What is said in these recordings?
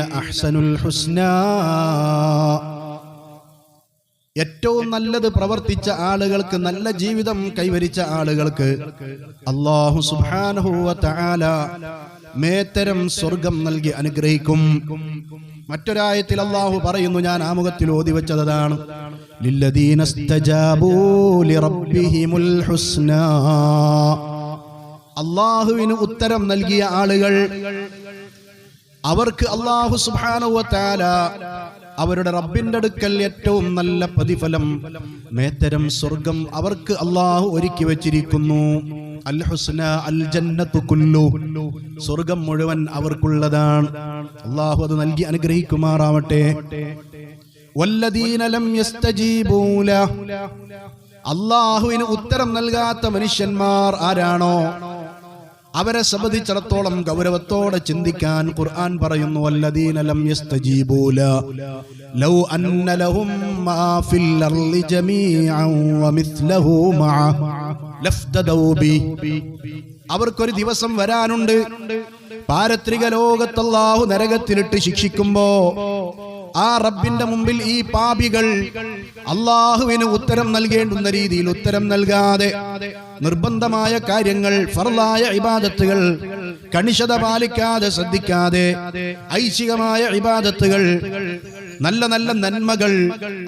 അഹ്സനുൽ ഹുസ്ന. ഏറ്റവും നല്ലത് പ്രവർത്തിച്ച ആളുകൾക്ക് നല്ല ജീവിതം കൈവരിച്ച ആളുകൾക്ക് അള്ളാഹു സുബാനഹുവ തആല മേത്തരം സ്വർഗം നൽകി അനുഗ്രഹിക്കും. മറ്റൊരായത്തിൽ അള്ളാഹു പറയുന്നു ഞാൻ ആമുഖത്തിൽ ഓതി വെച്ചതാണ്. ഹുസ്നാ. അള്ളാഹുവിന് ഉത്തരം നൽകിയ ആളുകൾ അവർക്ക് അള്ളാഹു സുബാനുവ താല അവരുടെ റബ്ബിന്റെ അടുക്കൽ ഏറ്റവും നല്ല പ്രതിഫലം മേത്തരം സ്വർഗം അവർക്ക് അള്ളാഹു ഒരുക്കി വെച്ചിരിക്കുന്നു. അൽ അൽ ജന്നത്തു കുല്ലു. സ്വർഗം മുഴുവൻ അവർക്കുള്ളതാണ്. അള്ളാഹു അത് നൽകി അനുഗ്രഹിക്കുമാറാവട്ടെ. അള്ളാഹുവിന് ഉത്തരം നൽകാത്ത മനുഷ്യന്മാർ ആരാണോ? അവരെ സംബന്ധിച്ചിടത്തോളം ഗൗരവത്തോടെ ചിന്തിക്കാൻ ഖുർആൻ പറയുന്നു ലം ലൗ. അന്ന ലഹും അർളി ജമീഅൻ വമിത്ലഹു ബി. അവർക്കൊരു ദിവസം വരാനുണ്ട്. പാരത്രിക ലോകത്ത് അല്ലാഹു നരകത്തിലിട്ട് ശിക്ഷിക്കുമ്പോ ആ റബ്ബിന്റെ മുമ്പിൽ ഈ പാപികൾ അള്ളാഹുവിന് ഉത്തരം നൽകേണ്ടുന്ന രീതിയിൽ ഉത്തരം നൽകാതെ നിർബന്ധമായ കാര്യങ്ങൾ ഫർലായ ഇബാദത്തുകൾ കണിശത പാലിക്കാതെ ശ്രദ്ധിക്കാതെ ഐശികമായ ഇബാദത്തുകൾ നല്ല നല്ല നന്മകൾ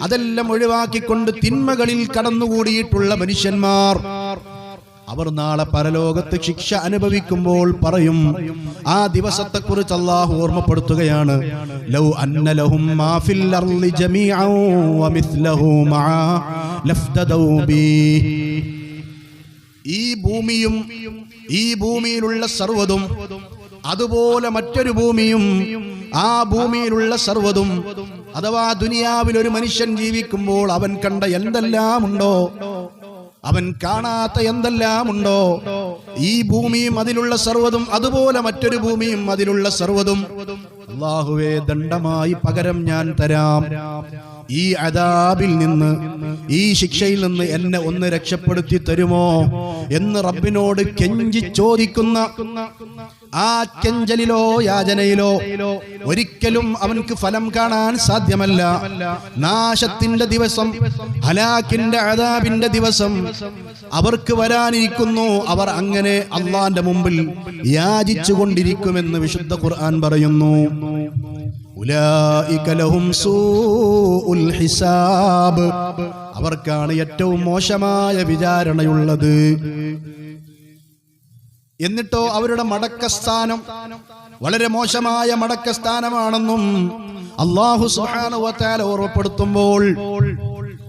അതെല്ലാം ഒഴിവാക്കിക്കൊണ്ട് തിന്മകളിൽ കടന്നുകൂടിയിട്ടുള്ള മനുഷ്യന്മാർ. അവർ നാളെ പരലോകത്ത് ശിക്ഷ അനുഭവിക്കുമ്പോൾ പറയും ആ ദിവസത്തെ കുറിച്ച് അള്ളാഹു ഓർമ്മപ്പെടുത്തുകയാണ്. ലൗ അന്ന ലഹും അർളി മാ ലഫ്തദൗ ബി. ഈ ഭൂമിയും ഈ ഭൂമിയിലുള്ള സർവതും അതുപോലെ മറ്റൊരു ഭൂമിയും ആ ഭൂമിയിലുള്ള സർവതും അഥവാ ദുനിയാവിൽ ഒരു മനുഷ്യൻ ജീവിക്കുമ്പോൾ അവൻ കണ്ട എന്തെല്ലാം ഉണ്ടോ അവൻ കാണാത്ത എന്തെല്ലാം ഉണ്ടോ ഈ ഭൂമിയും അതിലുള്ള സർവതും അതുപോലെ മറ്റൊരു ഭൂമിയും അതിലുള്ള സർവതും. അള്ളാഹുവേ ദണ്ഡമായി പകരം ഞാൻ തരാം. ഈ അദാബിൽ നിന്ന് ഈ ശിക്ഷയിൽ നിന്ന് എന്നെ ഒന്ന് രക്ഷപ്പെടുത്തി തരുമോ എന്ന് റബ്ബിനോട് കെഞ്ചി ചോദിക്കുന്ന ആ കെഞ്ചലിലോ യാചനയിലോ ഒരിക്കലും അവൻക്ക് ഫലം കാണാൻ സാധ്യമല്ല. നാശത്തിന്റെ ദിവസം ഹലാക്കിന്റെ അദാബിന്റെ ദിവസം അവർക്ക് വരാനിരിക്കുന്നു. അവർ അങ്ങനെ അള്ളാന്റെ മുമ്പിൽ യാചിച്ചു കൊണ്ടിരിക്കുമെന്ന് വിശുദ്ധ ഖുർആൻ പറയുന്നു. ഹിസാബ്. അവർക്കാണ് ഏറ്റവും മോശമായ വിചാരണയുള്ളത്. എന്നിട്ടോ അവരുടെ മടക്കസ്ഥാനം വളരെ മോശമായ മടക്കസ്ഥാനമാണെന്നും അള്ളാഹു സുഹാനുവത്താല ഓർമ്മപ്പെടുത്തുമ്പോൾ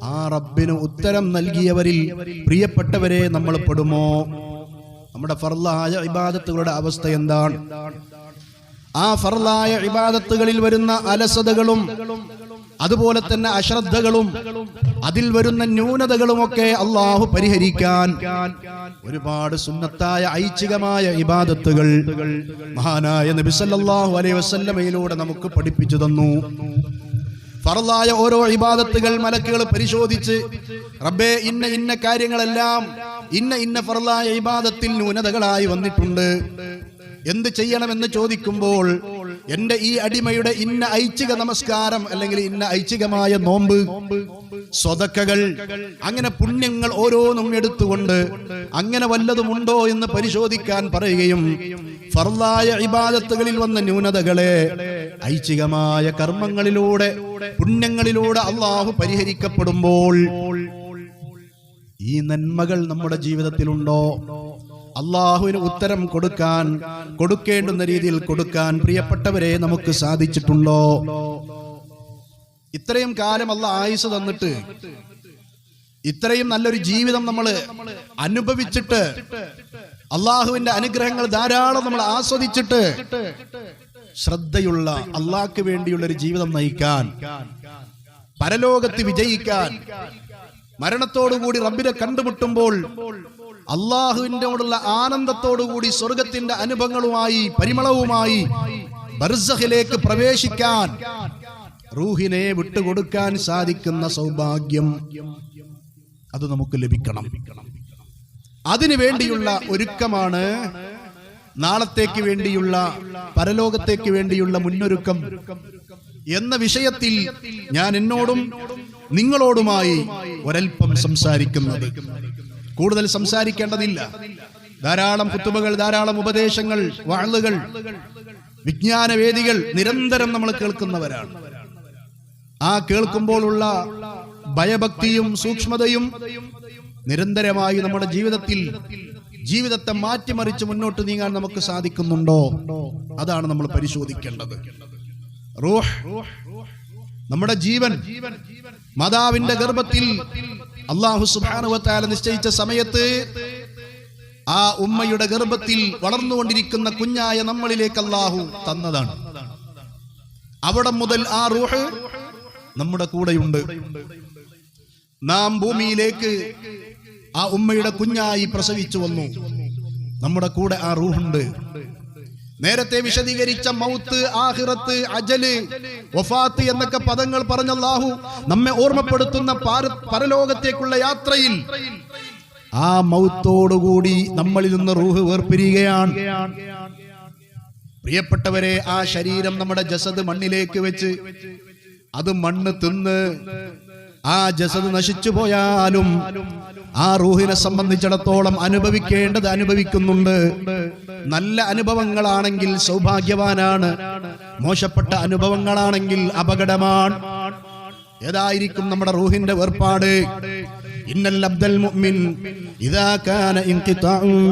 ആ റബ്ബിന് ഉത്തരം നൽകിയവരിൽ പ്രിയപ്പെട്ടവരെ നമ്മൾ പെടുമോ? നമ്മുടെ ഫർലായ ഇബാദത്തുകളുടെ അവസ്ഥ എന്താണ്? ആ ഫർലായ ഇബാദത്തുകളിൽ വരുന്ന അലസതകളും അതുപോലെ തന്നെ അശ്രദ്ധകളും അതിൽ വരുന്ന ന്യൂനതകളുമൊക്കെ അള്ളാഹു പരിഹരിക്കാൻ ഒരുപാട് സുന്നത്തായ ഐച്ഛികമായ ഇബാദത്തുകൾ മഹാനായ നബിസല്ലാഹു അലൈഹി വസല്ലമയിലൂടെ നമുക്ക് പഠിപ്പിച്ചു തന്നു. ഫറലായ ഓരോ ഇബാദത്തുകൾ മലക്കുകൾ പരിശോധിച്ച് റബ്ബേ ഇന്ന ഇന്ന കാര്യങ്ങളെല്ലാം ഇന്ന ഇന്ന ഫറലായ ഇബാദത്തിൽ ന്യൂനതകളായി വന്നിട്ടുണ്ട്. എന്ത് ചെയ്യണമെന്ന് ചോദിക്കുമ്പോൾ എന്റെ ഈ അടിമയുടെ ഇന്ന ഐച്ഛിക നമസ്കാരം അല്ലെങ്കിൽ ഇന്ന ഐച്ഛികമായ നോമ്പ് സ്വതക്കകൾ അങ്ങനെ പുണ്യങ്ങൾ ഓരോന്നും എടുത്തുകൊണ്ട് അങ്ങനെ വല്ലതുമുണ്ടോ എന്ന് പരിശോധിക്കാൻ പറയുകയും ഫർലായ ഇബാദത്തുകളിൽ വന്ന ന്യൂനതകളെ ഐച്ഛികമായ കർമ്മങ്ങളിലൂടെ പുണ്യങ്ങളിലൂടെ അള്ളാഹു പരിഹരിക്കപ്പെടുമ്പോൾ ഈ നന്മകൾ നമ്മുടെ ജീവിതത്തിലുണ്ടോ? അള്ളാഹുവിന് ഉത്തരം കൊടുക്കാൻ കൊടുക്കേണ്ടുന്ന രീതിയിൽ കൊടുക്കാൻ പ്രിയപ്പെട്ടവരെ നമുക്ക് സാധിച്ചിട്ടുണ്ടോ? ഇത്രയും കാലം അല്ല ആയുസ് തന്നിട്ട് ഇത്രയും നല്ലൊരു ജീവിതം നമ്മൾ അനുഭവിച്ചിട്ട് അള്ളാഹുവിന്റെ അനുഗ്രഹങ്ങൾ ധാരാളം നമ്മൾ ആസ്വദിച്ചിട്ട് ശ്രദ്ധയുള്ള അള്ളാഹ്ക്ക് വേണ്ടിയുള്ള ഒരു ജീവിതം നയിക്കാൻ പരലോകത്ത് വിജയിക്കാൻ മരണത്തോടുകൂടി റബ്ബിനെ കണ്ടുമുട്ടുമ്പോൾ അള്ളാഹുവിനോടുള്ള ആനന്ദത്തോടുകൂടി സ്വർഗത്തിന്റെ അനുഭവങ്ങളുമായി പരിമളവുമായി ബർസഹിലേക്ക് പ്രവേശിക്കാൻ റൂഹിനെ വിട്ടുകൊടുക്കാൻ സാധിക്കുന്ന സൗഭാഗ്യം അത് നമുക്ക് ലഭിക്കണം. അതിനു വേണ്ടിയുള്ള ഒരുക്കമാണ് നാളത്തേക്ക് വേണ്ടിയുള്ള പരലോകത്തേക്ക് വേണ്ടിയുള്ള മുന്നൊരുക്കം എന്ന വിഷയത്തിൽ ഞാൻ എന്നോടും നിങ്ങളോടുമായി ഒരൽപ്പം സംസാരിക്കുന്നത്. കൂടുതൽ സംസാരിക്കേണ്ടതില്ല. ധാരാളം കുത്തുബകൾ ധാരാളം ഉപദേശങ്ങൾ വാളുകൾ വിജ്ഞാനവേദികൾ നിരന്തരം നമ്മൾ കേൾക്കുന്നവരാണ്. ആ കേൾക്കുമ്പോഴുള്ള ഭയഭക്തിയും സൂക്ഷ്മതയും നിരന്തരമായി നമ്മുടെ ജീവിതത്തിൽ ജീവിതത്തെ മാറ്റിമറിച്ച് മുന്നോട്ട് നീങ്ങാൻ നമുക്ക് സാധിക്കുന്നുണ്ടോ? അതാണ് നമ്മൾ പരിശോധിക്കേണ്ടത്. റൂഹ് നമ്മുടെ ജീവൻ മാതാവിന്റെ ഗർഭത്തിൽ അള്ളാഹു സുബാനുവത്താല നിശ്ചയിച്ച സമയത്ത് ആ ഉമ്മയുടെ ഗർഭത്തിൽ വളർന്നുകൊണ്ടിരിക്കുന്ന കുഞ്ഞായ നമ്മളിലേക്ക് അള്ളാഹു തന്നതാണ്. അവിടെ മുതൽ ആ റൂഹ് നമ്മുടെ കൂടെയുണ്ട്. നാം ഭൂമിയിലേക്ക് ആ ഉമ്മയുടെ കുഞ്ഞായി പ്രസവിച്ചു വന്നു. നമ്മുടെ കൂടെ ആ റൂഹുണ്ട്. നേരത്തെ വിശദീകരിച്ച മൗത്ത് ആഹിറത്ത് അജൽ വഫാത്ത് എന്നൊക്കെ പദങ്ങൾ പറഞ്ഞ ലാഹു നമ്മെ ഓർമ്മപ്പെടുത്തുന്ന പരലോകത്തേക്കുള്ള യാത്രയിൽ ആ മൗത്തോടുകൂടി നമ്മളിൽ നിന്ന് റൂഹ് വേർപിരിയുകയാണ്. പ്രിയപ്പെട്ടവരെ ആ ശരീരം നമ്മുടെ ജസദ് മണ്ണിലേക്ക് വെച്ച് അത് മണ്ണ് തിന്ന് ആ ജസദ് നശിച്ചു പോയാലും ആ റൂഹിനെ സംബന്ധിച്ചിടത്തോളം അനുഭവിക്കേണ്ടത് അനുഭവിക്കുന്നുണ്ട്. നല്ല അനുഭവങ്ങളാണെങ്കിൽ സൗഭാഗ്യവാനാണ്. മോശപ്പെട്ട അനുഭവങ്ങളാണെങ്കിൽ അപകടമാണ്. ഏതായിരിക്കും നമ്മുടെ റൂഹിന്റെ വേർപാട്? ഇന്നൽ അബ്ദൽ മുഅ്മിൻ ഇദാ കാന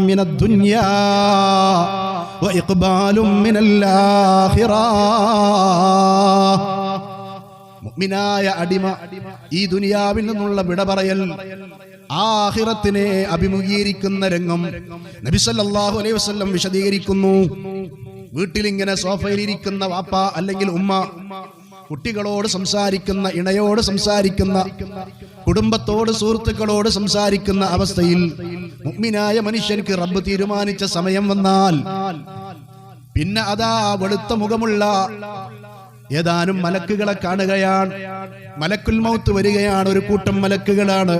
മിനദ് ദുനിയാ മുഅ്മിനായ അടിമ ഈ ദുനിയാവിൽ നിന്നുള്ള വിട പറയൽ ആഹിറത്തിനെ അഭിമുഖീകരിക്കുന്ന രംഗം നബിസല്ലാഹു അലൈഹി വസല്ലം വിശദീകരിക്കുന്നു. വീട്ടിലിങ്ങനെ സോഫയിലിരിക്കുന്ന വാപ്പ അല്ലെങ്കിൽ ഉമ്മ കുട്ടികളോട് സംസാരിക്കുന്ന ഇണയോട് സംസാരിക്കുന്ന കുടുംബത്തോട് സുഹൃത്തുക്കളോട് സംസാരിക്കുന്ന അവസ്ഥയിൽ മുഗ്മിനായ മനുഷ്യർക്ക് റബ്ബ് തീരുമാനിച്ച സമയം വന്നാൽ പിന്നെ അതാ വെളുത്ത മുഖമുള്ള ഏതാനും മലക്കുകളെ കാണുകയാണ്. മലക്കുൽ മൗത്ത് വരികയാണ്. ഒരു കൂട്ടം മലക്കുകളാണ്.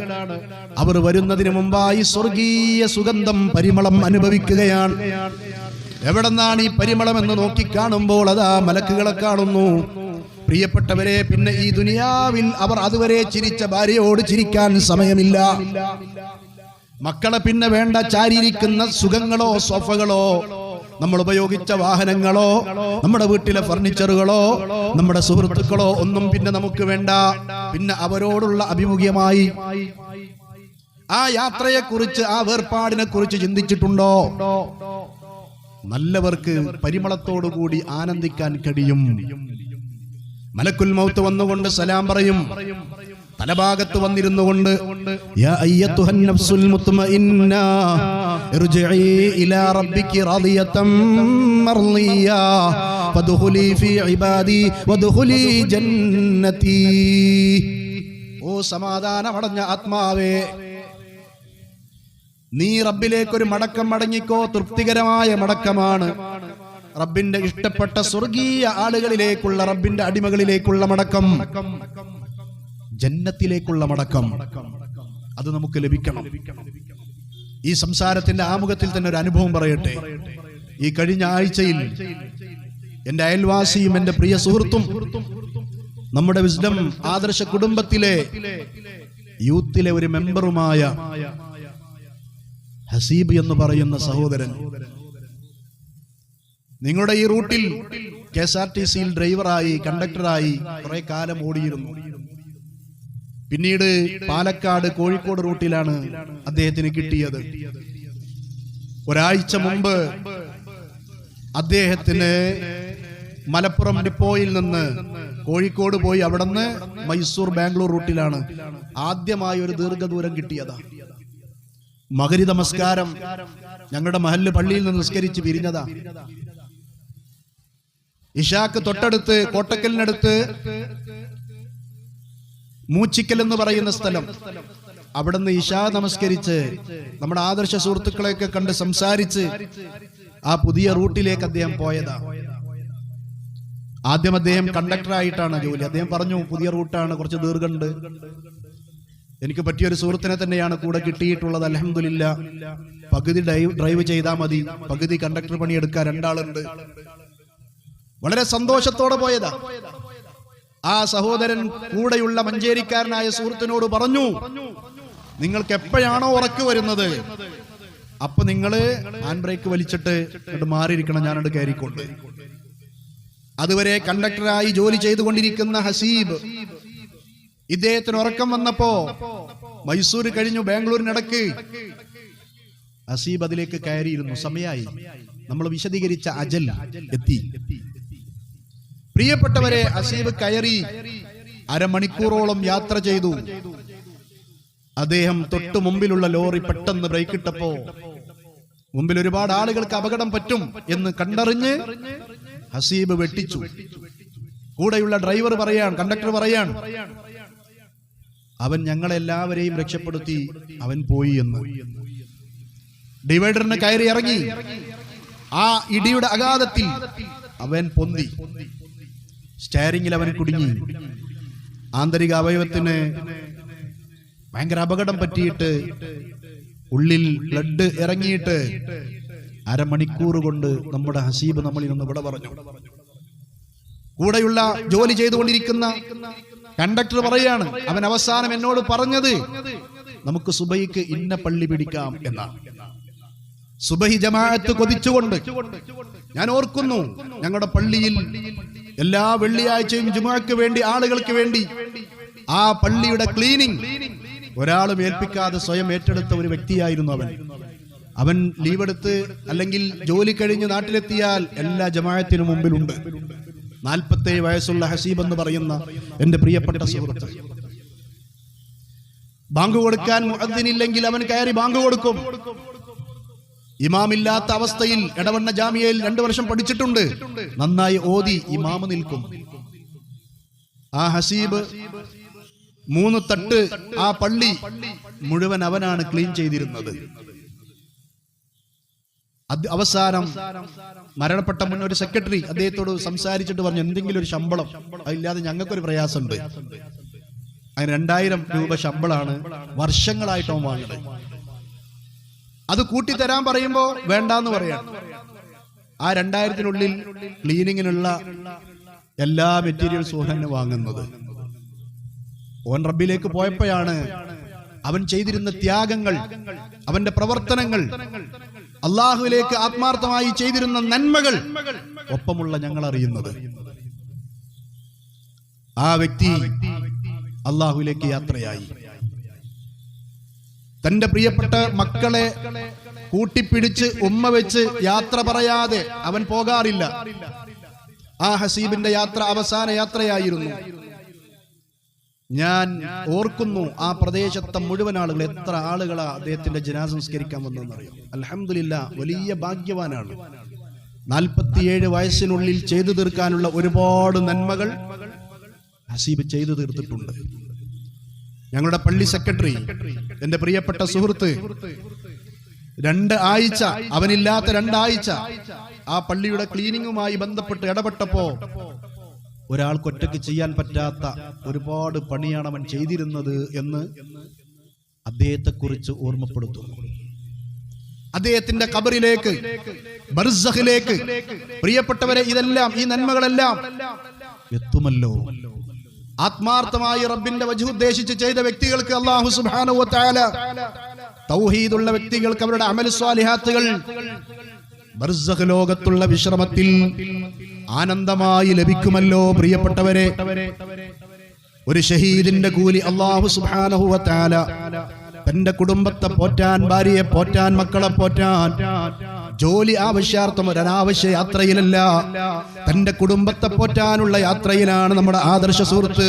അവർ വരുന്നതിന് മുമ്പായി സ്വർഗീയ സുഗന്ധം പരിമളം അനുഭവിക്കുകയാണ്. എവിടെന്നാണ് ഈ പരിമളം എന്ന് നോക്കി കാണുമ്പോൾ അതാ മലക്കുകളെ കാണുന്നു. പ്രിയപ്പെട്ടവരെ പിന്നെ ഈ ദുനിയാവിൽ അവർ അതുവരെ ചിരിച്ച ഭാര്യയോട് ചിരിക്കാൻ സമയമില്ല. മക്കളെ പിന്നെ വേണ്ട ചാരിയിരിക്കുന്ന സുഖങ്ങളോ സോഫകളോ നമ്മൾ ഉപയോഗിച്ച വാഹനങ്ങളോ നമ്മുടെ വീട്ടിലെ ഫർണിച്ചറുകളോ നമ്മുടെ സുഹൃത്തുക്കളോ ഒന്നും പിന്നെ നമുക്ക് വേണ്ട. പിന്നെ അവരോടുള്ള അഭിമുഖ്യമായി ആ യാത്രയെ കുറിച്ച് ആ വേർപാടിനെ കുറിച്ച് ചിന്തിച്ചിട്ടുണ്ടോ? നല്ലവർക്ക് പരിമളത്തോടുകൂടി ആനന്ദിക്കാൻ കഴിയും. മലക്കുൽ മൗത്ത് വന്നുകൊണ്ട് സലാം പറയും. തലഭാഗത്ത് വന്നിരുന്നു കൊണ്ട് ഓ സമാധാനമടഞ്ഞ ആത്മാവേ നീ റബ്ബിലേക്കൊരു മടക്കം മടങ്ങിക്കോ തൃപ്തികരമായ മടക്കമാണ്. റബ്ബിന്റെ ഇഷ്ടപ്പെട്ട സ്വർഗീയ ആളുകളിലേക്കുള്ള റബ്ബിന്റെ അടിമകളിലേക്കുള്ള മടക്കം. ജന്നത്തിലേക്കുള്ള മടക്കം. അത് നമുക്ക് ലഭിക്കണം. ഈ സംസാരത്തിന്റെ ആമുഖത്തിൽ തന്നെ ഒരു അനുഭവം പറയട്ടെ. ഈ കഴിഞ്ഞ ആഴ്ചയിൽ എന്റെ അയൽവാസിയും എന്റെ പ്രിയ സുഹൃത്തും നമ്മുടെ വിസ്ഡം ആദർശ കുടുംബത്തിലെ യൂത്തിലെ ഒരു മെമ്പറുമായ ഹസീബ് എന്ന് പറയുന്ന സഹോദരൻ. നിങ്ങളുടെ ഈ റൂട്ടിൽ കെ എസ് ആർ ടി സിയിൽ ഡ്രൈവറായി കണ്ടക്ടറായി കുറെ കാലം ഓടിയിരുന്നു. പിന്നീട് പാലക്കാട് കോഴിക്കോട് റൂട്ടിലാണ് അദ്ദേഹത്തിന് കിട്ടിയത്. ഒരാഴ്ച മുമ്പ് അദ്ദേഹത്തിന് മലപ്പുറം ഡിപ്പോയിൽ നിന്ന് കോഴിക്കോട് പോയി അവിടുന്ന് മൈസൂർ ബാംഗ്ലൂർ റൂട്ടിലാണ് ആദ്യമായി ഒരു ദീർഘദൂരം കിട്ടിയതാ. മകരി നമസ്കാരം ഞങ്ങളുടെ മഹല്ല് പള്ളിയിൽ നിന്ന് നിസ്കരിച്ച് പിരിഞ്ഞതാ. ഇഷാക്ക് തൊട്ടടുത്ത് കോട്ടക്കലിനടുത്ത് മൂച്ചിക്കൽ എന്ന് പറയുന്ന സ്ഥലം. അവിടുന്ന് ഇഷാ നമസ്കരിച്ച് നമ്മുടെ ആദർശ സുഹൃത്തുക്കളെയൊക്കെ കണ്ട് സംസാരിച്ച് ആ പുതിയ റൂട്ടിലേക്ക് അദ്ദേഹം പോയതാ. ആദ്യം അദ്ദേഹം കണ്ടക്ടറായിട്ടാണ് ജോലി. അദ്ദേഹം പറഞ്ഞു പുതിയ റൂട്ടാണ് കുറച്ച് ദീർഘണ്ട് എനിക്ക് പറ്റിയൊരു സുഹൃത്തിനെ തന്നെയാണ് കൂടെ കിട്ടിയിട്ടുള്ളത്. അലഹമില്ല പകുതി ഡ്രൈവ് ചെയ്താൽ മതി. പകുതി കണ്ടക്ടർ പണിയെടുക്കാൻ രണ്ടാളുണ്ട്. വളരെ സന്തോഷത്തോടെ പോയതാ. ആ സഹോദരൻ കൂടെയുള്ള മഞ്ചേരിക്കാരനായ സുഹൃത്തിനോട് പറഞ്ഞു നിങ്ങൾക്ക് എപ്പോഴാണോ ഉറക്കു വരുന്നത്? അപ്പൊ നിങ്ങൾ ഹാൻഡ് ബ്രേക്ക് വലിച്ചിട്ട് അങ്ങോട്ട് മാറിയിരിക്കണം ഞാനത് കയറിക്കൊണ്ട്. അതുവരെ കണ്ടക്ടറായി ജോലി ചെയ്തുകൊണ്ടിരിക്കുന്ന ഹസീബ് ഇദ്ദേഹത്തിന് ഉറക്കം വന്നപ്പോ മൈസൂർ കഴിഞ്ഞു ബാംഗ്ലൂരിനടക്ക്. ഹസീബ് അതിലേക്ക് കയറിയിരുന്നു. സമയായി. നമ്മൾ വിശദീകരിച്ച അജൽ എത്തി. പ്രിയപ്പെട്ടവരെ അസീബ് കയറി അരമണിക്കൂറോളം യാത്ര ചെയ്തു. അദ്ദേഹം തൊട്ടു മുമ്പിലുള്ള ലോറി പെട്ടെന്ന് ബ്രേക്ക് ഇട്ടപ്പോ മുമ്പിൽ ഒരുപാട് ആളുകൾക്ക് അപകടം പറ്റും എന്ന് കണ്ടറിഞ്ഞ് ഹസീബ് വെട്ടിച്ചു. കൂടെയുള്ള ഡ്രൈവർ പറയാണ് കണ്ടക്ടർ പറയാണ് അവൻ ഞങ്ങളെല്ലാവരെയും രക്ഷപ്പെടുത്തി അവൻ പോയി എന്ന്. ഡിവൈഡറിന് കയറി ഇറങ്ങി. ആ ഇടിയുടെ അഗാധത്തിൽ അവൻ പൊന്തി. സ്റ്റയറിംഗിൽ അവൻ കുടുങ്ങി. ആന്തരിക അവയവത്തിന് ഭയങ്കര അപകടം പറ്റിയിട്ട് ഉള്ളിൽ ബ്ലഡ് ഇറങ്ങിയിട്ട് അരമണിക്കൂർ കൊണ്ട് നമ്മുടെ ഹസീബ് നമ്മളിൽ നിന്ന് ഇവിടെ പറഞ്ഞു. കൂടെയുള്ള ജോലി ചെയ്തുകൊണ്ടിരിക്കുന്ന കണ്ടക്ടർ പറയാണ് അവൻ അവസാനം എന്നോട് പറഞ്ഞത് നമുക്ക് സുബൈക്ക് ഇന്ന പള്ളി പിടിക്കാം എന്നാണ് സുബഹി ജമാഅത്ത് കൊതിച്ചുകൊണ്ട് ഞാൻ ഓർക്കുന്നു ഞങ്ങളുടെ പള്ളിയിൽ എല്ലാ വെള്ളിയാഴ്ചയും ജുമാക്ക് വേണ്ടി ആളുകൾക്ക് വേണ്ടി ആ പള്ളിയുടെ ക്ലീനിങ് ഒരാളും ഏൽപ്പിക്കാതെ സ്വയം ഏറ്റെടുത്ത ഒരു വ്യക്തിയായിരുന്നു അവൻ. അവൻ ലീവെടുത്ത് അല്ലെങ്കിൽ ജോലി കഴിഞ്ഞ് നാട്ടിലെത്തിയാൽ എല്ലാ ജമായത്തിനു മുമ്പിലുണ്ട്. നാൽപ്പത്തേഴ് വയസ്സുള്ള ഹസീബ് എന്ന് പറയുന്ന എന്റെ പ്രിയപ്പെട്ട സുഹൃത്ത്. ബാങ്ക് കൊടുക്കാൻ മുഅദ്ദിനില്ലെങ്കിൽ അവൻ കയറി ബാങ്ക് കൊടുക്കും. ഇമാമില്ലാത്ത അവസ്ഥയിൽ എടവണ്ണ ജാമിയയിൽ രണ്ടു വർഷം പഠിച്ചിട്ടുണ്ട്. നന്നായി ഓതി ഇമാമ് നിൽക്കും. ആ ഹസീബ് മൂന്ന് തട്ട് ആ പള്ളി മുഴുവൻ അവനാണ് ക്ലീൻ ചെയ്തിരുന്നത്. അവസാനം മരണപ്പെട്ട മുന്നേ ഒരു സെക്രട്ടറി അദ്ദേഹത്തോട് സംസാരിച്ചിട്ട് പറഞ്ഞു എന്തെങ്കിലും ഒരു ശമ്പളം? അതില്ലാതെ ഞങ്ങൾക്കൊരു പ്രയാസമുണ്ട്. അതിന് രണ്ടായിരം രൂപ ശമ്പളമാണ് വർഷങ്ങളായിട്ട് അവൻ വാങ്ങുന്നത് അത് കൂട്ടിത്തരാൻ പറയുമ്പോ വേണ്ടാന്ന് പറയാം. ആ രണ്ടായിരത്തിനുള്ളിൽ ക്ലീനിങ്ങിനുള്ള എല്ലാ മെറ്റീരിയൽസും ഓൻ വാങ്ങുന്നത്. ഓൻ റബ്ബിലേക്ക് പോയപ്പോഴാണ് അവൻ ചെയ്തിരുന്ന ത്യാഗങ്ങൾ അവന്റെ പ്രവർത്തനങ്ങൾ അള്ളാഹുവിലേക്ക് ആത്മാർത്ഥമായി ചെയ്തിരുന്ന നന്മകൾ ഒപ്പമുള്ള ഞങ്ങൾ അറിയുന്നത്. ആ വ്യക്തി അള്ളാഹുവിലേക്ക് യാത്രയായി. തന്റെ പ്രിയപ്പെട്ട മക്കളെ കൂട്ടിപ്പിടിച്ച് ഉമ്മ വെച്ച് യാത്ര പറയാതെ അവൻ പോകാറില്ല. ആ ഹസീബിന്റെ യാത്ര അവസാന യാത്രയായിരുന്നു. ഞാൻ ഓർക്കുന്നു ആ പ്രദേശത്തെ മുഴുവൻ ആളുകൾ എത്ര ആളുകളാ അദ്ദേഹത്തിന്റെ ജനാ സംസ്കരിക്കാൻ വന്നതെന്നറിയാം? അലഹമില്ല വലിയ ഭാഗ്യവാനാണ്. നാൽപ്പത്തിയേഴ് വയസ്സിനുള്ളിൽ ചെയ്തു തീർക്കാനുള്ള ഒരുപാട് നന്മകൾ ഹസീബ് ചെയ്തു തീർത്തിട്ടുണ്ട്. ഞങ്ങളുടെ പള്ളി സെക്രട്ടറി എന്റെ പ്രിയപ്പെട്ട സുഹൃത്ത് രണ്ട് ആഴ്ച അവനില്ലാത്ത രണ്ടാഴ്ച ആ പള്ളിയുടെ ക്ലീനിങ്ങുമായി ബന്ധപ്പെട്ട് ഇടപെട്ടപ്പോ ഒരാൾക്ക് ഒറ്റയ്ക്ക് ചെയ്യാൻ പറ്റാത്ത ഒരുപാട് പണിയാണ് അവൻ ചെയ്തിരുന്നത് എന്ന് അദ്ദേഹത്തെ കുറിച്ച് ഓർമ്മപ്പെടുത്തുന്നു. അദ്ദേഹത്തിന്റെ കബറിലേക്ക് ബർസഹിലേക്ക് പ്രിയപ്പെട്ടവരെ ഇതെല്ലാം ഈ നന്മകളെല്ലാം എത്തുമല്ലോ. ആത്മാർത്ഥമായി റബ്ബിന്റെ വജു ഉദ്ദേശിച്ച് ചെയ്ത വ്യക്തികൾക്ക് അള്ളാഹു സുബ്ഹാനഹു വതആല തൗഹീദുള്ള വ്യക്തികൾക്ക് അവരുടെ അമൽ സ്വാലിഹാത്തുകൾ ലോകത്തുള്ള വിശ്രമത്തിൽ ആനന്ദമായി ലഭിക്കുമല്ലോ പ്രിയപ്പെട്ടവരെ. ഒരു ഷഹീദിന്റെ കൂലി അള്ളാഹു സുബ്ഹാനഹു വതആല തന്റെ കുടുംബത്തെ പോറ്റാൻ ഭാര്യയെ പോറ്റാൻ മക്കളെ പോറ്റാൻ ജോലി ആവശ്യാർത്ഥം ഒരു അനാവശ്യ യാത്രയിലല്ല. തന്റെ കുടുംബത്തെ പോറ്റാനുള്ള യാത്രയിലാണ് നമ്മുടെ ആദർശ സുഹൃത്ത്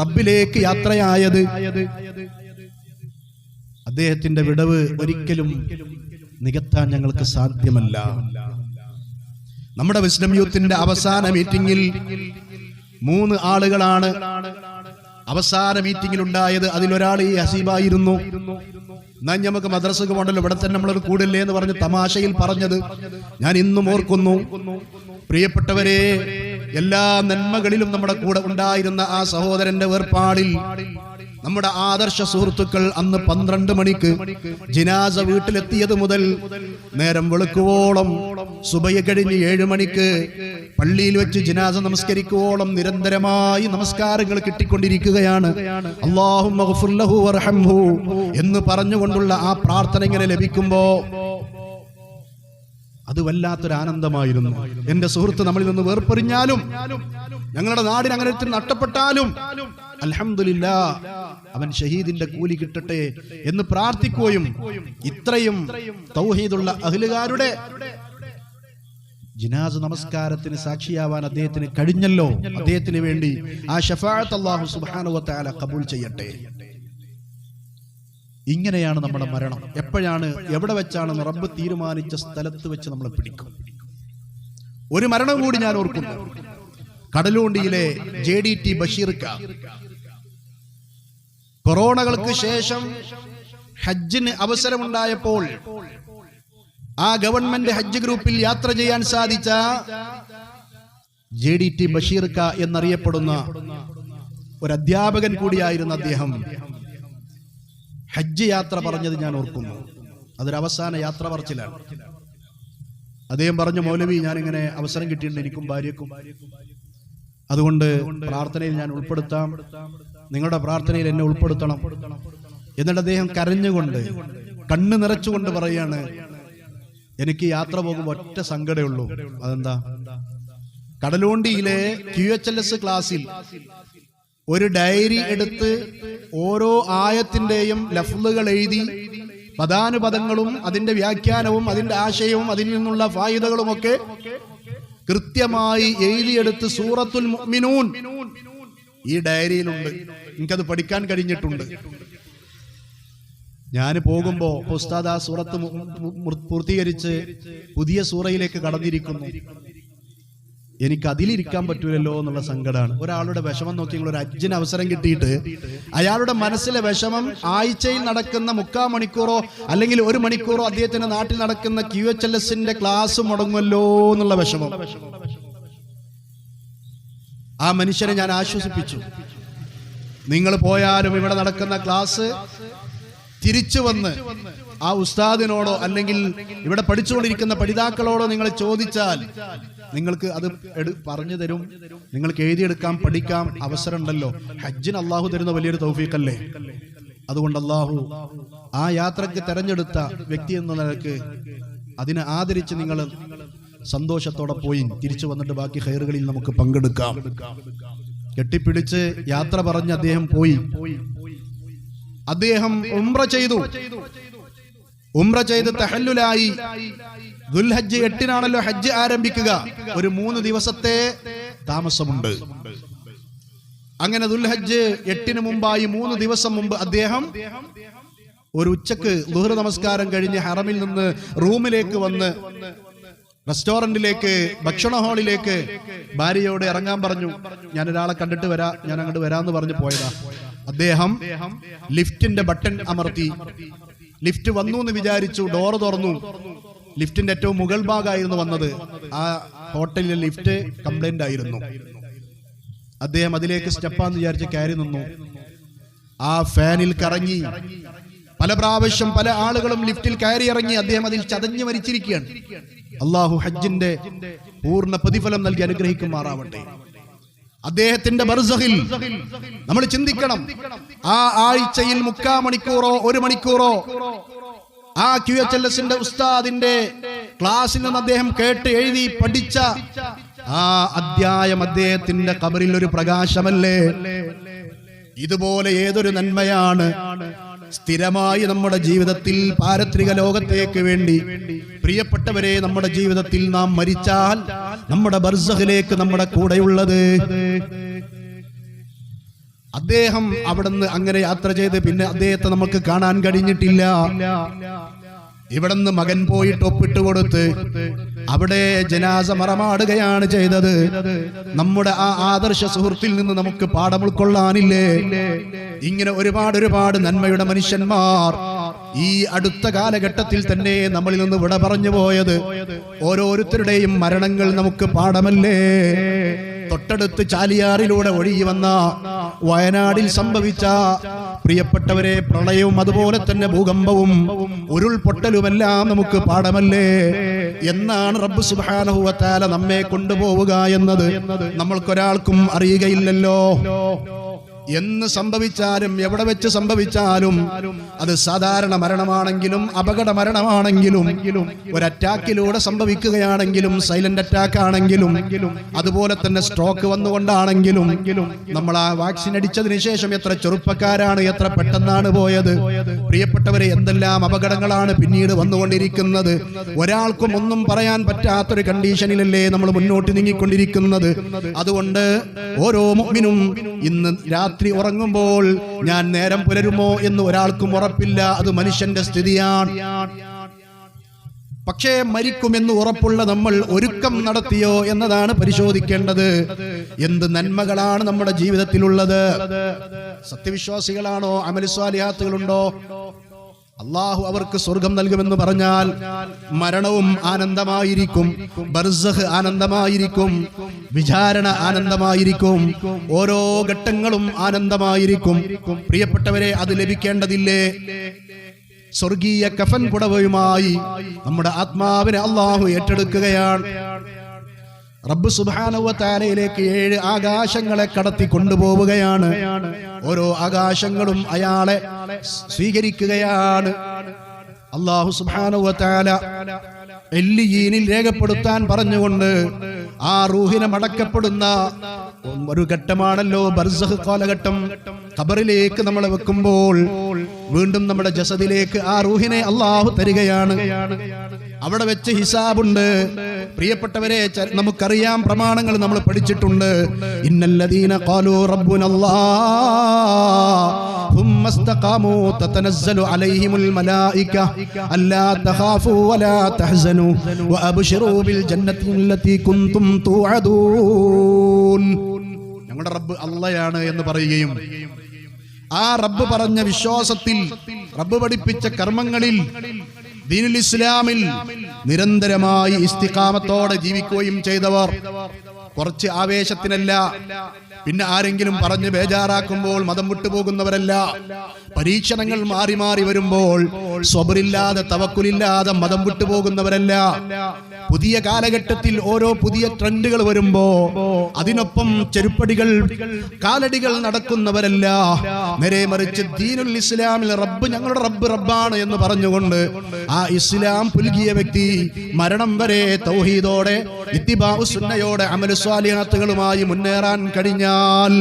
റബ്ബിലേക്ക് യാത്രയായത്. അദ്ദേഹത്തിന്റെ വിടവ് ഒരിക്കലും നികത്താൻ ഞങ്ങൾക്ക് സാധ്യമല്ല. നമ്മുടെ വിസ്ഡം യൂത്തിന്റെ അവസാന മീറ്റിംഗിൽ മൂന്ന് ആളുകളാണ് അവസാന മീറ്റിംഗിൽ ഉണ്ടായത് അതിലൊരാൾ ഈ ഹസീബായിരുന്നു. എന്നാൽ നമുക്ക് മദ്രസക്ക് പോണ്ടല്ലോ ഇവിടെ തന്നെ നമ്മളൊരു കൂടില്ലേ എന്ന് പറഞ്ഞ് തമാശയിൽ പറഞ്ഞത് ഞാൻ ഇന്നും ഓർക്കുന്നു. പ്രിയപ്പെട്ടവരെ എല്ലാ നന്മകളിലും നമ്മുടെ കൂടെ ഉണ്ടായിരുന്ന ആ സഹോദരന്റെ വേർപാടിൽ നമ്മുടെ ആദർശ സുഹൃത്തുക്കൾ അന്ന് പന്ത്രണ്ട് മണിക്ക് ജിനാസ വീട്ടിലെത്തിയത് മുതൽ നേരം വെളുക്കുവോളം സുബയ കഴിഞ്ഞ് ഏഴ് മണിക്ക് പള്ളിയിൽ വെച്ച് ജിനാസ നമസ്കരിക്കുവോളം നിരന്തരമായി നമസ്കാരങ്ങൾ കിട്ടിക്കൊണ്ടിരിക്കുകയാണ്. അള്ളാഹും എന്ന് പറഞ്ഞുകൊണ്ടുള്ള ആ പ്രാർത്ഥന ഇങ്ങനെ ലഭിക്കുമ്പോ അത് വല്ലാത്തൊരു ആനന്ദമായിരുന്നു എന്റെ സുഹൃത്ത് നമ്മളിൽ നിന്ന് വേർപെറിഞ്ഞാലും ഞങ്ങളുടെ നാടിന് അങ്ങനെ നഷ്ടപ്പെട്ടാലും അലഹമില്ല അവൻ ഷഹീദിന്റെ കൂലി കിട്ടട്ടെ എന്ന് പ്രാർത്ഥിക്കുകയും ഇത്രയും തൗഹീദുള്ള അഹ്ലുകാരുടെ ജിനാസ് നമസ്കാരത്തിന് സാക്ഷിയാവാൻ അദ്ദേഹത്തിന് കഴിഞ്ഞല്ലോ. അദ്ദേഹത്തിന് വേണ്ടി ആ ഷഫാത്ത് അള്ളാഹു സുബാനുവത്താല കബൂൽ ചെയ്യട്ടെ. ഇങ്ങനെയാണ് നമ്മുടെ മരണം. എപ്പോഴാണ് എവിടെ വെച്ചാണ് റബ്ബ് തീരുമാനിച്ച സ്ഥലത്ത് വെച്ച് നമ്മളെ പിടിക്കും. ഒരു മരണം കൂടി ഞാൻ ഓർക്കുന്നു. കടലുണ്ടിയിലെ ജെ ഡി ടി ബഷീർക്ക. കൊറോണകൾക്ക് ശേഷം ഹജ്ജിന് അവസരമുണ്ടായപ്പോൾ ആ ഗവൺമെന്റ് ഹജ്ജ് ഗ്രൂപ്പിൽ യാത്ര ചെയ്യാൻ സാധിച്ച ജെ ഡി ടി ബഷീർക്ക എന്നറിയപ്പെടുന്ന ഒരു അധ്യാപകൻ കൂടിയായിരുന്ന അദ്ദേഹം. ഹജ്ജ് യാത്ര പറഞ്ഞത് ഞാൻ ഓർക്കുന്നു. അതൊരു അവസാന യാത്ര പറച്ചിലാണ്. അദ്ദേഹം പറഞ്ഞു മൗലവി ഞാൻ ഇങ്ങനെ അവസരം കിട്ടിയിട്ടുണ്ട് എനിക്കും ഭാര്യക്കും. അതുകൊണ്ട് പ്രാർത്ഥനയിൽ ഞാൻ ഉൾപ്പെടുത്താം. നിങ്ങളുടെ പ്രാർത്ഥനയിൽ എന്നെ ഉൾപ്പെടുത്തണം. എന്നിട്ട് അദ്ദേഹം കരഞ്ഞുകൊണ്ട് കണ്ണു നിറച്ചുകൊണ്ട് പറയാണ് എനിക്ക് യാത്ര പോകുമ്പോൾ ഒറ്റ സങ്കടമുള്ളൂ അതെന്താ? കടലോണ്ടിയിലെ ക്യു എച്ച് എൽ എസ് ക്ലാസ്സിൽ ഒരു ഡയറി എടുത്ത് ഓരോ ആയത്തിന്റെയും ലഫ്ലുകൾ എഴുതി പദാനുപദങ്ങളും അതിന്റെ വ്യാഖ്യാനവും അതിന്റെ ആശയവും അതിൽ നിന്നുള്ള ഫായുതകളും ഒക്കെ കൃത്യമായി എഴുതിയെടുത്ത് സൂറത്തുൽ മിനൂൻ ഈ ഡയറിയിലുണ്ട്. എനിക്കത് പഠിക്കാൻ കഴിഞ്ഞിട്ടുണ്ട്. ഞാൻ പോകുമ്പോ ഉസ്താദ് ആ സൂറത്ത് പൂർത്തീകരിച്ച് പുതിയ സൂറയിലേക്ക് കടന്നിരിക്കുന്നു. എനിക്ക് അതിലിരിക്കാൻ പറ്റൂലല്ലോ എന്നുള്ള സങ്കടമാണ് ഒരാളുടെ വിഷമം നോക്കി ഒരു അജ്ജിന് അവസരം കിട്ടിയിട്ട് അയാളുടെ മനസ്സിലെ വിഷമം ആഴ്ചയിൽ നടക്കുന്ന മുക്കാൽ മണിക്കൂറോ അല്ലെങ്കിൽ ഒരു മണിക്കൂറോ അദ്ദേഹത്തിന്റെ നാട്ടിൽ നടക്കുന്ന ക്യു എച്ച് എൽ എസിന്റെ ക്ലാസ് മുടങ്ങുമല്ലോ എന്നുള്ള വിഷമം. ആ മനുഷ്യനെ ഞാൻ ആശ്വസിപ്പിച്ചു. നിങ്ങൾ പോയാലും ഇവിടെ നടക്കുന്ന ക്ലാസ് തിരിച്ചു വന്ന് ആ ഉസ്താദിനോടോ അല്ലെങ്കിൽ ഇവിടെ പഠിച്ചുകൊണ്ടിരിക്കുന്ന പഠിതാക്കളോടോ നിങ്ങൾ ചോദിച്ചാൽ നിങ്ങൾക്ക് അത് പറഞ്ഞു തരും. നിങ്ങൾക്ക് എഴുതിയെടുക്കാം പഠിക്കാം അവസരം ഉണ്ടല്ലോ ഹജ്ജിന് അള്ളാഹു തരുന്ന വലിയൊരു തൗഫീഖല്ലേ? അതുകൊണ്ട് അള്ളാഹു ആ യാത്രയ്ക്ക് തെരഞ്ഞെടുത്ത വ്യക്തി എന്ന നിലയ്ക്ക് അതിനെ ആദരിച്ച് നിങ്ങൾ സന്തോഷത്തോടെ പോയി. തിരിച്ചു വന്നിട്ട് ബാക്കി ഹെയറുകളിൽ നമുക്ക് പങ്കെടുക്കാം. കെട്ടിപ്പിടിച്ച് യാത്ര പറഞ്ഞ് അദ്ദേഹം പോയി. അദ്ദേഹം ഉംറ ചെയ്തു. ഉംറ ചെയ്ത് തഹല്ലുലായി. ദുൽഹജ്ജ് എട്ടിനാണല്ലോ ഹജ്ജ് ആരംഭിക്കുക. ഒരു മൂന്ന് ദിവസത്തെ താമസമുണ്ട്. അങ്ങനെ ദുൽഹജ്ജ് എട്ടിന് മുമ്പായി മൂന്ന് ദിവസം മുമ്പ് അദ്ദേഹം ഒരു ഉച്ചയ്ക്ക് ദുഹർ നമസ്കാരം കഴിഞ്ഞ് ഹറമിൽ നിന്ന് റൂമിലേക്ക് വന്ന് റെസ്റ്റോറന്റിലേക്ക് ഭക്ഷണ ഹാളിലേക്ക് ഭാര്യയോട് ഇറങ്ങാൻ പറഞ്ഞു ഞാൻ ഒരാളെ കണ്ടിട്ട് വരാ ഞാൻ അങ്ങോട്ട് വരാന്ന് പറഞ്ഞു പോയതാ. അദ്ദേഹം ലിഫ്റ്റിന്റെ ബട്ടൺ അമർത്തി. ലിഫ്റ്റ് വന്നു എന്ന് വിചാരിച്ചു ഡോർ തുറന്നു. ലിഫ്റ്റിന്റെ ഏറ്റവും മുകൾ ഭാഗമായിരുന്നു വന്നത്. ആ ഹോട്ടലിലെ ലിഫ്റ്റ് കംപ്ലൈന്റ് ആയിരുന്നു. അദ്ദേഹം അതിലേക്ക് സ്റ്റെപ്പാന്ന് വിചാരിച്ച് കയറി നിന്നു. ആ ഫാനിൽ കറങ്ങി. പല പ്രാവശ്യം പല ആളുകളും ലിഫ്റ്റിൽ കയറി ഇറങ്ങി. അദ്ദേഹം അതിൽ ചതഞ്ഞു മരിച്ചിരിക്കുകയാണ്. അള്ളാഹു ഹജ്ജിന്റെ പൂർണ പ്രതിഫലം നൽകി അനുഗ്രഹിക്കുമാറാവട്ടെ. അദ്ദേഹത്തിന്റെ ബർസഹിൽ നമ്മൾ ചിന്തിക്കണം. ആ ആഴ്ചയിൽ മുക്കാ മണിക്കൂറോ ഒരു മണിക്കൂറോ ആ ക്യു എച്ച് എൽ എസിന്റെ ഉസ്താദിന്റെ ക്ലാസ്സിൽ നിന്ന് അദ്ദേഹം കേട്ട് എഴുതി പഠിച്ച ആ അധ്യായം അദ്ദേഹത്തിന്റെ കബറിൽ ഒരു പ്രകാശമല്ലേ? ഇതുപോലെ ഏതൊരു നന്മയാണ് സ്ഥിരമായി നമ്മുടെ ജീവിതത്തിൽ പാരത്രിക ലോകത്തേക്ക് വേണ്ടി പ്രിയപ്പെട്ടവരെ നമ്മുടെ ജീവിതത്തിൽ നാം മരിച്ചാൽ നമ്മുടെ ബർസഹിലേക്ക് നമ്മുടെ കൂടെയുള്ളത്. അദ്ദേഹം അവിടുന്ന് അങ്ങനെ യാത്ര ചെയ്ത് പിന്നെ അദ്ദേഹത്തെ നമുക്ക് കാണാൻ കഴിഞ്ഞിട്ടില്ല. ഇവിടുന്ന് മകൻ പോയിട്ട് ഒപ്പിട്ട് കൊടുത്ത് അവിടെ ജനാസ മറമാടുകയാണ് ചെയ്തത്. നമ്മുടെ ആ ആദർശ സുഹൃത്തിൽ നിന്ന് നമുക്ക് പാഠം ഉൾക്കൊള്ളാനില്ലേ? ഇങ്ങനെ ഒരുപാട് ഒരുപാട് നന്മയുടെ മനുഷ്യന്മാർ ഈ അടുത്ത കാലഘട്ടത്തിൽ തന്നെ നമ്മളിൽ നിന്ന് വിട പറഞ്ഞു പോയത്. ഓരോരുത്തരുടെയും മരണങ്ങൾ നമുക്ക് പാഠമല്ലേ? തൊട്ടടുത്ത് ചാലിയാറിലൂടെ ഒഴുകി വന്ന വയനാടിൽ സംഭവിച്ച പ്രിയപ്പെട്ടവരെ പ്രളയവും അതുപോലെ തന്നെ ഭൂകമ്പവും ഉരുൾപൊട്ടലുമെല്ലാം നമുക്ക് പാഠമല്ലേ? എന്നാണ് റബ്ബ് സുബാനഹുവത്താല നമ്മെ കൊണ്ടുപോവുക എന്നത്. നമ്മൾക്കൊരാൾക്കും അറിയുകയില്ലല്ലോ. എന്ന് സംഭവിച്ചാലും എവിടെ വെച്ച് സംഭവിച്ചാലും അത് സാധാരണ മരണമാണെങ്കിലും അപകട മരണമാണെങ്കിലും ഒരു അറ്റാക്കിലൂടെ സംഭവിക്കുകയാണെങ്കിലും സൈലന്റ് അറ്റാക്ക് ആണെങ്കിലും അതുപോലെ തന്നെ സ്ട്രോക്ക് വന്നുകൊണ്ടാണെങ്കിലും നമ്മൾ ആ വാക്സിൻ അടിച്ചതിന് ശേഷം എത്ര ചെറുപ്പക്കാരാണ് എത്ര പെട്ടെന്നാണ് പോയത്. പ്രിയപ്പെട്ടവരെ എന്തെല്ലാം അപകടങ്ങളാണ് പിന്നീട് വന്നുകൊണ്ടിരിക്കുന്നത്. ഒരാൾക്കും ഒന്നും പറയാൻ പറ്റാത്തൊരു കണ്ടീഷനിലല്ലേ നമ്മൾ മുന്നോട്ട് നീങ്ങിക്കൊണ്ടിരിക്കുന്നത്. അതുകൊണ്ട് ഓരോ മുഅ്മിനും ഇന്ന് രാത്രി ഉറങ്ങുമ്പോൾ ഞാൻ നേരം പുലരുമോ എന്ന് ഒരാൾക്കും ഉറപ്പില്ല. അത് മനുഷ്യന്റെ സ്ഥിതിയാണ്. പക്ഷേ മരിക്കുമെന്ന് ഉറപ്പുള്ള നമ്മൾ ഒരുക്കം നടത്തിയോ എന്നതാണ് പരിശോധിക്കേണ്ടത്. എന്ത് നന്മകളാണ് നമ്മുടെ ജീവിതത്തിലുള്ളത്? സത്യവിശ്വാസികളാണോ? അമലിസ്വാലിയാത്തുകളുണ്ടോ അള്ളാഹു അവർക്ക് സ്വർഗം നൽകുമെന്ന് പറഞ്ഞാൽ മരണവും ആനന്ദമായിരിക്കും ബർസഹ് ആനന്ദമായിരിക്കും വിചാരണ ആനന്ദമായിരിക്കും ഓരോ ഘട്ടങ്ങളും ആനന്ദമായിരിക്കും. പ്രിയപ്പെട്ടവരെ അത് ലഭിക്കേണ്ടതില്ലേ? സ്വർഗീയ കഫൻ പുടവയുമായി നമ്മുടെ ആത്മാവിനെ അള്ളാഹു ഏറ്റെടുക്കുകയാണ്. റബ്ബ് സുബാനവ താരയിലേക്ക് ഏഴ് ആകാശങ്ങളെ കടത്തി കൊണ്ടുപോവുകയാണ്. ഓരോ ആകാശങ്ങളും അയാളെ സ്വീകരിക്കുകയാണ്. അള്ളാഹു സുബാനവ എല്ലിയീനിൽ രേഖപ്പെടുത്താൻ പറഞ്ഞുകൊണ്ട് ആ റൂഹിനെ മടക്കപ്പെടുന്ന ഒരു ഘട്ടമാണല്ലോ ബർസഹ് കാലഘട്ടം. ഖബറിലേക്ക് നമ്മൾ വെക്കുമ്പോൾ വീണ്ടും നമ്മുടെ ജസദിലേക്ക് ആ റൂഹിനെ അള്ളാഹു തരികയാണ്. അവിടെ വെച്ച് ഹിസാബുണ്ട്. പ്രിയപ്പെട്ടവരെ ച- നമുക്കറിയാം പ്രമാണങ്ങൾ നമ്മൾ പഠിച്ചിട്ടുണ്ട് ഇന്നല്ലദീന ഖാലൂ റബ്ബുനല്ലാഹ് ثم استقاموا تتنزل عليهم الملائكة ألا تخافوا ولا تحزنوا وأبشروا بالجنة التي كنتم توعدون ഞങ്ങളുടെ റബ്ബ് അള്ളയാണ് എന്ന് പറയുകയും ആ റബ്ബ് പറഞ്ഞ വിശ്വാസത്തിൽ റബ്ബ് പഠിപ്പിച്ച കർമ്മങ്ങളിൽ ദീനുൽ ഇസ്ലാമിൽ നിരന്തരമായി ഇസ്തിഖാമത്തോടെ ജീവിക്കുകയും ചെയ്തവർ. കുറച്ച് ആവേശത്തിനല്ല. പിന്നെ ആരെങ്കിലും പറഞ്ഞ് ബേജാറാക്കുമ്പോൾ മതം വിട്ടുപോകുന്നവരല്ല. പരീക്ഷണങ്ങൾ മാറി മാറി വരുമ്പോൾ സ്വബറില്ലാതെ തവക്കുലില്ലാതെ മതം വിട്ടുപോകുന്നവരല്ല. പുതിയ കാലഘട്ടത്തിൽ ഓരോ പുതിയ ട്രെൻഡുകൾ വരുമ്പോ അതിനൊപ്പം ചെരുപ്പടികൾ കാലടികൾ നടക്കുന്നവരല്ല. നേരെ മറിച്ച് ദീനുൽ ഇസ്ലാമിൽ റബ്ബ് ഞങ്ങളുടെ റബ്ബ് റബ്ബാണ് എന്ന് പറഞ്ഞുകൊണ്ട് ആ ഇസ്ലാം പുൽകിയ വ്യക്തി മരണം വരെ തൗഹീദോടെ ഇത്തിബാഉ സുന്നയോടെ അമലുസ്വാലിയാത്തുകളുമായി മുന്നേറാൻ കഴിഞ്ഞാൽ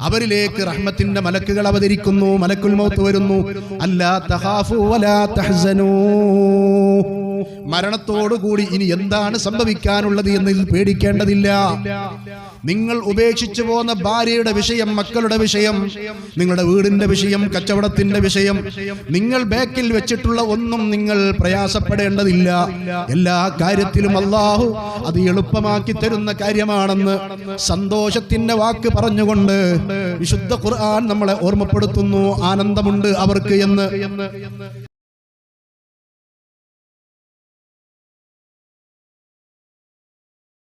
അവരിലേക്ക് റഹ്മത്തിന്റെ മലക്കുകൾ അവതരിക്കുന്നു മലക്കുൽ മൗത്ത് വരുന്നു. അല്ലാ തഖാഫു വലാ മരണത്തോടുകൂടി ഇനി എന്താണ് സംഭവിക്കാനുള്ളത് എന്ന് പേടിക്കേണ്ടതില്ല. നിങ്ങൾ ഉപേക്ഷിച്ചു പോകുന്ന ഭാര്യയുടെ വിഷയം മക്കളുടെ വിഷയം നിങ്ങളുടെ വീടിന്റെ വിഷയം കച്ചവടത്തിന്റെ വിഷയം നിങ്ങൾ ബാക്കിൽ വെച്ചിട്ടുള്ള ഒന്നും നിങ്ങൾ പ്രയാസപ്പെടേണ്ടതില്ല. എല്ലാ കാര്യത്തിലും അള്ളാഹു അത് എളുപ്പമാക്കി തരുന്ന കാര്യമാണെന്ന് സന്തോഷത്തിന്റെ വാക്ക് പറഞ്ഞുകൊണ്ട് വിശുദ്ധ ഖുർആൻ നമ്മളെ ഓർമ്മപ്പെടുത്തുന്നു. ആനന്ദമുണ്ട് അവർക്ക് എന്ന്.